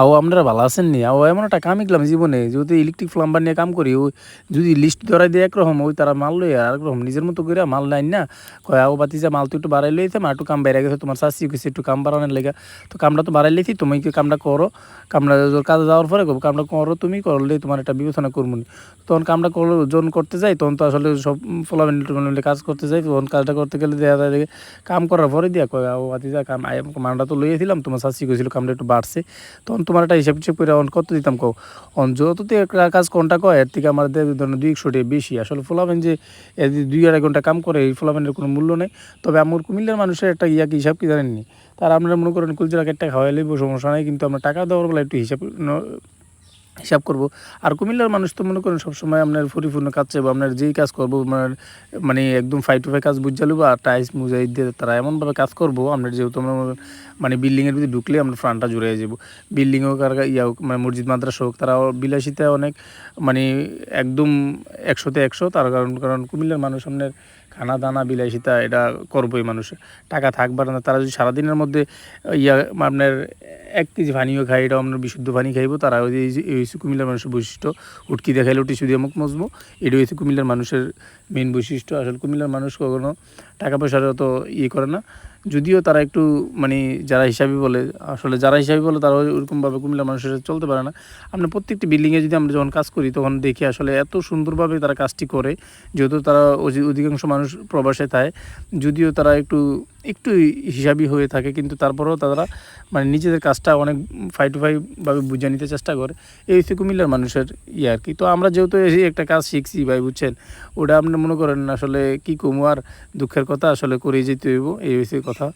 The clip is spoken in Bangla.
আও আপনারা ভালো আছেন নি? আও এমন একটা কাম ইকলাম জীবনে, যদি ইলেকট্রিক প্লাম্বার নিয়ে কাম করি ওই যদি লিস্ট ধরাই দিয়ে একরকম, ওই তারা মাল লই আর একরকম নিজের মতো করে মাল নাই না। কয়, আও বাতিজা মাল তো একটু বাড়াই লইতে, মা একটু কাম বাইরে গেছে, তোমার শাশি গেছে একটু কাম বাড়ানোর লেগে। তো কামটা তো বাড়াই লইছি তুমি কি কামটা করো? কামটা কাজে যাওয়ার পরে কামটা করো, তুমি করো করলে তোমার একটা বিবেচনা করব। তখন কামটা করল যখন করতে যাই, তখন তো আসলে সব ফলাবেন কাজ করতে যাই, তখন কাজটা করতে গেলে দেখা যায় যে কাম করার পরে দিয়া কয়, আও বাতিজা কাম আই মালটা তো লইয়েছিলাম তোমার শাশি গেছিল কামটা একটু বাড়ছে। তখন তোমার একটা হিসাব হিসেব করে অন কত দিতাম কও? অন যত কাজ কোনটা কয়, এর থেকে আমাদের ধরেন দুই একশো বেশি। আসলে ফলাবেন যে দুই আড়াই ঘণ্টা কাম করে, এই ফলাবেনের কোনো মূল্য নেই। তবে আমার কুমিল্লার মানুষের একটা ইয়াকে হিসাব কি জানেননি? তারা আপনারা মনে করেন কুলজিরা একটা খাওয়াই লইব, সমস্যা নাই। কিন্তু আমরা টাকা দেওয়ার বেলা একটু হিসাব হিসাব করব। আর কুমিল্লার মানুষ তো মনে করেন সবসময় আপনার পরিপূর্ণ কাজ চাইব আপনার যেই কাজ করব, আপনার মানে একদম ফাইভ টু ফাইভ কাজ বুঝা লইবো আর টাইস মুজাই দিয়ে তারা এমনভাবে কাজ করব, আপনার যেহেতু আমরা মানে বিল্ডিংয়ের ভিতরে ঢুকলে আমরা ফ্রান্টটা জুড়ে যাব। বিল্ডিং হোক আর ইয়া হোক মানে মসজিদ, মাদ্রাসা হোক, তারা বিলাসিতা অনেক মানে একদম একশোতে একশো, তার কারণ কারণ কুমিল্লার মানুষ আপনার খানা দানা বিলাসিতা এটা করবই মানুষ। টাকা থাকবার না, তারা যদি সারাদিনের মধ্যে ইয়া আপনার এক কেজি পানিও খাই এটা আমরা বিশুদ্ধ পানি খাইবো, তারা ওই যে হচ্ছে কুমিল্লার মানুষের বৈশিষ্ট্য। উটকি দেখাইলে টিসু শুধু মুখ মজবো এটা হচ্ছে কুমিল্লার মানুষের মেন বৈশিষ্ট্য। আসলে কুমিল্লার মানুষ কখনো টাকা পয়সার অত ইয়ে করে না। যদিও তারা একটু মানে যারা হিসাবে বলে, আসলে যারা হিসাবে বলে তারা ওইরকমভাবে কুমিল্লার মানুষের সাথে চলতে পারে না। আমরা প্রত্যেকটি বিল্ডিংয়ে যদি আমরা যখন কাজ করি, তখন দেখি আসলে এত সুন্দরভাবে তারা কাজটি করে, যেহেতু তারা অধি- অধিকাংশ মানুষ প্রবাসে থাকে। যদিও তারা একটু একটু হিসাবই হয়ে থাকে, কিন্তু তারপরেও তারা মানে নিজেদের কাজটা অনেক ফাই টু ফাইভভাবে বুঝে নিতে চেষ্টা করে। এই হচ্ছে কুমিল্লার মানুষের ই আর কি। তো আমরা যেহেতু এই একটা কাজ শিখছি ভাই, বুঝছেন? ওটা আপনি মনে করেন আসলে কি কমু আর দুঃখের কথা আসলে করেই যেতে হইব, এই হচ্ছে কথা।